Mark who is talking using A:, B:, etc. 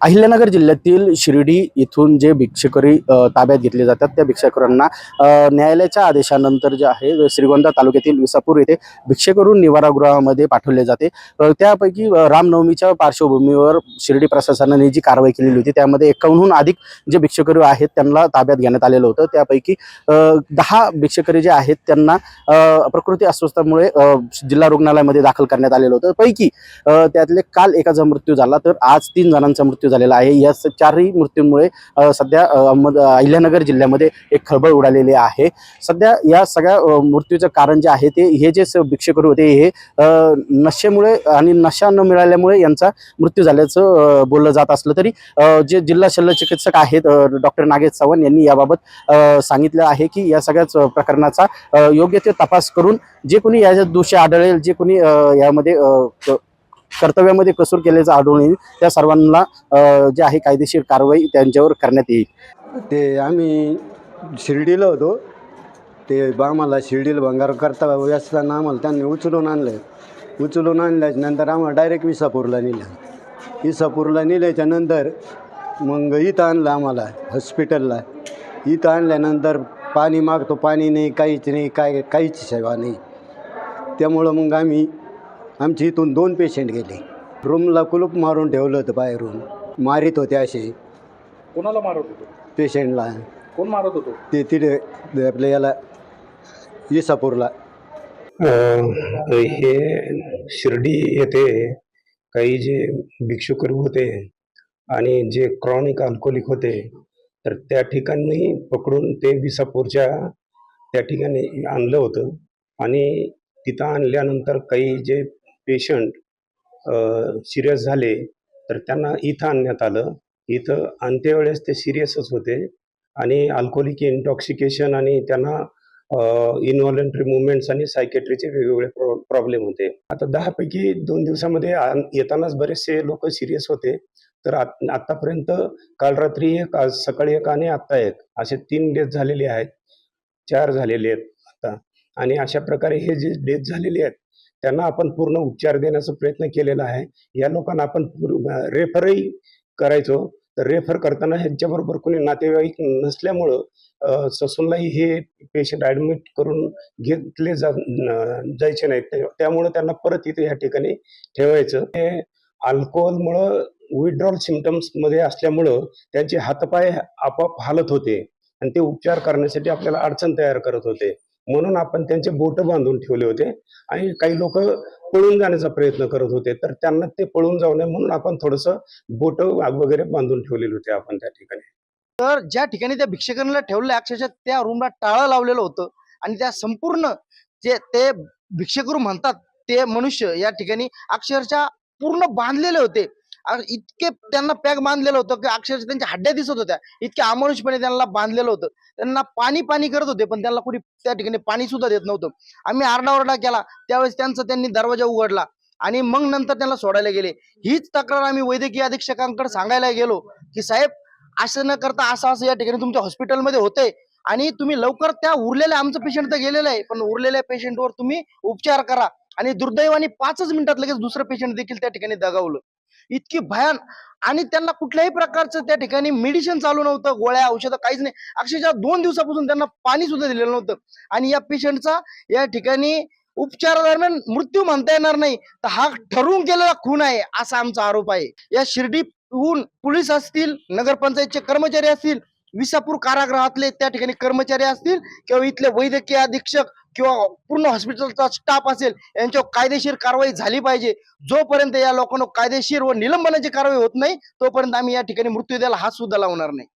A: अहिल्यानगर जिल्ह्यातील शिर्डी इथून जे भिक्षेकरी ताब्यात घेतले जातात त्या भिक्षेकरांना न्यायालयाच्या आदेशानंतर जे आहे श्रीगोंदा तालुक्यातील विसापूर येथे भिक्षेकरून निवारागृहामध्ये पाठवले जाते. त्यापैकी रामनवमीच्या पार्श्वभूमीवर शिर्डी प्रशासनाने जी कारवाई केलेली होती त्यामध्ये एकावन्नहून अधिक जे भिक्षुकरी आहेत त्यांना ताब्यात घेण्यात आलेलं होतं. त्यापैकी दहा भिक्षेकरी जे आहेत त्यांना प्रकृती अस्वस्थामुळे जिल्हा रुग्णालयामध्ये दाखल करण्यात आलेलं होतं. पैकी त्यातले काल एकाचा मृत्यू झाला तर आज तीन जणांचा मृत्यू झालेला आहे. या चारही मृत्यूंमुळे सध्या अहमद अहिल्यानगर जिल्ह्यामध्ये एक खळबळ उडालेली आहे. सध्या या सगळ्या मृत्यूचं कारण जे आहे ते हे जे भिक्षेकरू होते हे नशेमुळे आणि नशा न मिळाल्यामुळे यांचा मृत्यू झाल्याचं बोललं जात असलं तरी जे जिल्हा शल्यचिकित्सक आहेत डॉक्टर नागेश चव्हाण यांनी याबाबत सांगितलं आहे की या सगळ्याच प्रकरणाचा योग्य ते तपास करून जे कोणी याच्या दोषी आढळेल जे कोणी यामध्ये कर्तव्यामध्ये कसूर केल्याचं आढळून येईल. त्या सर्वांना जे आहे कायदेशीर कारवाई त्यांच्यावर करण्यात येईल.
B: ते आम्ही शिर्डीला होतो. ते बा आम्हाला शिर्डीला भंगार करता असताना आम्हाला त्यांनी उचलून आणलं उचलून आणल्याच्या नंतर आम्हाला डायरेक्ट विसापूरला नेलं. विसापूरला नेल्याच्या नंतर मग इथं आणलं आम्हाला हॉस्पिटलला. इथं आणल्यानंतर पाणी मागतो पाणी नाही काहीच नाही काय काहीच सेवा नाही. त्यामुळं मग आम्ही आमच्या इथून दोन पेशंट गेले. रूमला कुलूप मारून ठेवलं होतं बाहेरून. मारित होते असे.
C: कोणाला मारत होतो?
B: पेशंटला
C: कोण मारत होतो?
B: ते तिथे आपल्या याला इसापूरला.
D: हे शिर्डी येथे काही जे भिक्षुकरू होते आणि जे क्रॉनिक अल्कोहोलिक होते तर त्या ठिकाणी पकडून ते विसापूरच्या त्या ठिकाणी आणलं होतं. आणि तिथं आणल्यानंतर काही जे पेशंट सिरियस झाले तर त्यांना इथं आणण्यात आलं. इथं आणतेवेळेस ते सिरियसच होते आणि अल्कोहोलिक इंटॉक्सिकेशन आणि त्यांना इनव्हॉलेंटरी मुवमेंट्स आणि सायकेट्रीचे वेगवेगळे प्रॉ प्रॉब्लेम होते. आता दहापैकी दोन दिवसामध्ये येतानाच बरेचसे लोक सिरियस होते. तर आत आत्तापर्यंत काल रात्री एक आज सकाळी एक आणि आत्ता एक असे तीन डेथ झालेले आहेत. चार झालेले आहेत आता. आणि अशा प्रकारे हे जे डेथ झालेले आहेत त्यांना आपण पूर्ण उपचार देण्याचा प्रयत्न केलेला आहे. या लोकांना आपण रेफरही करायचो. तर रेफर करताना ह्यांच्याबरोबर कोणी नातेवाईक नसल्यामुळं ससूनलाही हे पेशंट ॲडमिट करून घेतले जा जायचे नाहीत. त्यामुळं त्यांना परत इथे या ठिकाणी ठेवायचं. ते अल्कोहोलमुळं विड्रॉल सिमटम्समध्ये असल्यामुळं त्यांचे हातपाय आपोआप हालत होते. आणि ते उपचार करण्यासाठी आपल्याला अडचण तयार करत होते. म्हणून आपण त्यांचे बोटं बांधून ठेवले होते. आणि काही लोक पळून जाण्याचा प्रयत्न करत होते. तर त्यांना ते पळून जाऊ नये म्हणून आपण थोडंसं बोटं वगैरे बांधून ठेवलेले होते आपण त्या ठिकाणी.
E: तर ज्या ठिकाणी त्या भिक्षकांना ठेवलं अक्षरशः त्या रूमला टाळं लावलेलं होतं. आणि त्या संपूर्ण जे ते भिक्षेकरू म्हणतात ते मनुष्य या ठिकाणी अक्षरशः पूर्ण बांधलेले होते. इतके त्यांना पॅक बांधलेलं होतं की अक्षरशः त्यांच्या हड्ड्या दिसत होत्या. इतके अमानुषपणे त्यांना बांधलेलं होतं. त्यांना पाणी पाणी करत होते पण त्यांना कुणी त्या ठिकाणी पाणी सुद्धा देत नव्हतं. आम्ही आरडाओरडा केला. त्यावेळेस त्यांचा त्यांनी दरवाजा उघडला आणि मग नंतर त्यांना सोडायला गेले. हीच तक्रार आम्ही वैद्यकीय अधीक्षकांकडे सांगायला गेलो की साहेब असं न करता असं असं या ठिकाणी तुमच्या हॉस्पिटलमध्ये होतंय आणि तुम्ही लवकर त्या उरलेल्या आमचं पेशंट तर गेलेलं आहे पण उरलेल्या पेशंटवर तुम्ही उपचार करा. आणि दुर्दैवाने पाचच मिनिटात लगेच दुसरं पेशंट देखील त्या ठिकाणी दगावलं. इतकी भयान. आणि त्यांना कुठल्याही प्रकारचं त्या ठिकाणी मेडिसिन चालू नव्हतं. गोळ्या औषधं काहीच नाही. अक्षरशः दोन दिवसापासून त्यांना पाणी सुद्धा दिलेलं नव्हतं. आणि या पेशंटचा या ठिकाणी उपचारादरम्यान मृत्यू म्हणता येणार नाही. तर हा ठरवून केलेला खून आहे असा आमचा आरोप आहे. या शिर्डीहून पोलीस असतील नगरपंचायतचे कर्मचारी असतील विसापूर कारागृहातले त्या ठिकाणी कर्मचारी असतील किंवा इथले वैद्यकीय अधीक्षक किंवा पूर्ण हॉस्पिटलचा स्टाफ असेल यांच्यावर कायदेशीर कारवाई झाली पाहिजे. जोपर्यंत या लोकांना कायदेशीर व निलंबनाची कारवाई होत नाही तोपर्यंत आम्ही या ठिकाणी मृत्यू द्यायला हात सुद्धा लावणार नाही.